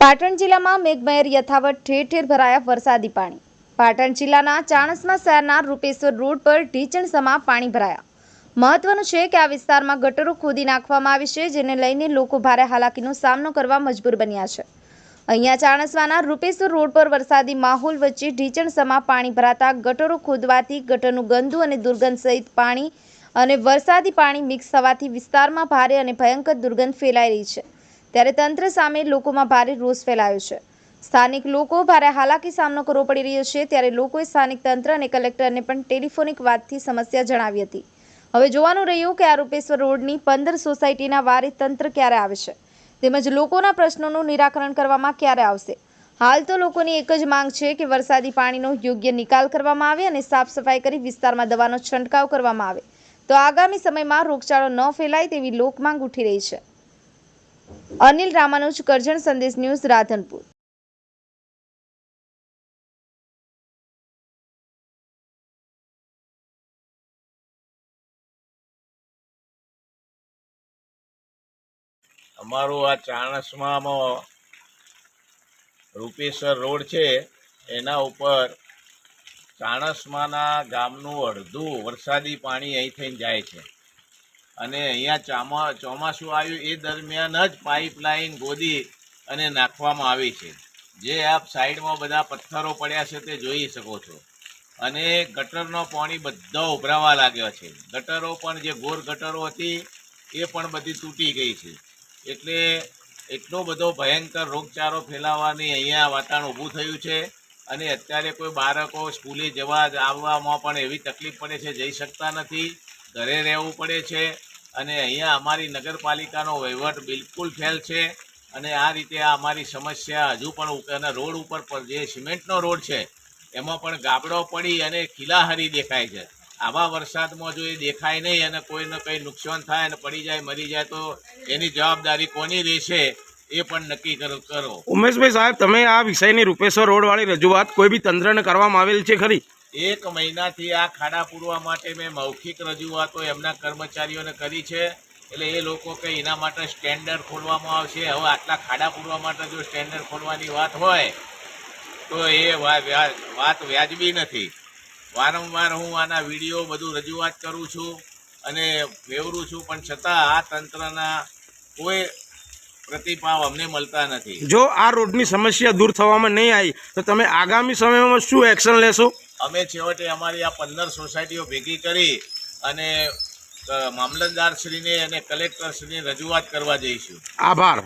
પાટણ જિલ્લામાં મેઘમહેર યથાવત ઠેર ઠેર ભરાયા વરસાદી પાણી. પાટણ જિલ્લાના ચાણસમા શહેરના રૂપેશ્વર રોડ પર ઢીચણસમા પાણી ભરાયા. મહત્વનું છે કે આ વિસ્તારમાં ગટરો ખોદી નાખવામાં આવી છે, જેને લઈને લોકો ભારે હાલાકીનો સામનો કરવા મજબૂર બન્યા છે. અહીંયા ચાણસમાના રૂપેશ્વર રોડ પર વરસાદી માહોલ વચ્ચે ઢીચણસમા પાણી ભરાતા ગટરો ખોદવાથી ગટરનું ગંદુ અને દુર્ગંધ સહિત પાણી અને વરસાદી પાણી મિક્સ થવાથી વિસ્તારમાં ભારે અને ભયંકર દુર્ગંધ ફેલાઈ રહી છે. ત્યારે તંત્ર સામે લોકોમાં ભારે રોષ ફેલાયો છે. સ્થાનિક લોકો ભારે હાલાકી સામનો કરવો પડી રહ્યો છે, ત્યારે લોકોએ સ્થાનિક તંત્ર અને કલેક્ટરને પણ ટેલિફોનિક વાતથી સમસ્યા જણાવી હતી. હવે જોવાનું રહ્યું કે આ રૂપેશ્વર રોડની પંદર સોસાયટીના વારે તંત્ર ક્યારે આવે છે. તેમજ લોકોના પ્રશ્નોનું નિરાકરણ કરવામાં ક્યારે આવશે. હાલ તો લોકોની એક જ માંગ છે કે વરસાદી પાણીનો યોગ્ય નિકાલ કરવામાં આવે અને સાફ સફાઈ કરી વિસ્તારમાં દવાનો છંટકાવ કરવામાં આવે. તો આગામી સમયમાં રોગચાળો ન ફેલાય તેવી લોકમાંગ ઉઠી રહી છે. અનિલ રામાનુજ કરજણ સંદેશ ન્યૂઝ રાધનપુર. અમારું આ ચાણસમામાં રૂપેશ્વર રોડ છે, એના ઉપર ચાણસમાના ગામનું અડધું વરસાદી પાણી અહીં થઈને જાય છે. અને અહીંયા ચામા, ચોમાસું આવ્યું, એ દરમિયાન જ પાઇપલાઇન ગોદી અને નાખવામાં આવી છે. જે આપ સાઈડમાં બધા પથ્થરો પડ્યા છે તે જોઈ શકો છો. અને ગટરનો પાણી બધો ઉભરાવા લાગ્યો છે. ગટરો પણ, જે ગોર ગટરો હતી, એ પણ બધી તૂટી ગઈ છે. એટલે એટલો બધો ભયંકર રોગચાળો ફેલાવાની અહીંયા વાતાવરણ ઊભું થયું છે. અને અત્યારે કોઈ બાળકો સ્કૂલે જવા આવવામાં પણ એવી તકલીફ પડે છે, જઈ શકતા નથી. ઘરે રહેવું પડે છે. અને અહીંયા અમારી નગરપાલિકાનો વહીવટ બિલકુલ ફેલ છે અને આ રીતે આ અમારી સમસ્યા હજુ પણ અને રોડ ઉપર પણ જે સિમેન્ટનો રોડ છે, એમાં પણ ગાબડો પડી અને ખીલાહારી દેખાય છે. આવા વરસાદમાં જો એ દેખાય નહીં અને કોઈને કંઈ નુકસાન થાય અને પડી જાય, મરી જાય, તો એની જવાબદારી કોની રહેશે એ પણ નક્કી કરો ઉમેશભાઈ સાહેબ, તમે આ વિષયની રૂપેશ્વર રોડવાળી રજૂઆત કોઈ બી તંત્રને કરવામાં આવેલ છે ખરી? એક મહિનાથી આ ખાડા પૂરવા માટે મેં મૌખિક રજૂઆતો એમના કર્મચારીઓને કરી છે. એટલે એ લોકો કે એના માટે સ્ટેન્ડર્ડ ખોલવામાં આવશે. હવે આટલા ખાડા પૂરવા માટે જો સ્ટેન્ડર્ડ ખોલવાની વાત હોય, તો એ વાત વ્યાજબી નથી. વારંવાર હું આના વીડિયો બધું રજૂઆત કરું છું અને વેવરું છું. પણ છતાં આ તંત્રના કોઈ પ્રતિભાવ અમને મળતા નથી. જો આ રોડની સમસ્યા દૂર થવામાં નહીં આવી તો તમે આગામી સમયમાં શું એક્શન લેશો? અમે છેવટે અમારી આ પંદર સોસાયટીઓ ભેગી કરી અને મામલતદારશ્રીને અને કલેક્ટરશ્રીને રજૂઆત કરવા જઈશું. આભાર.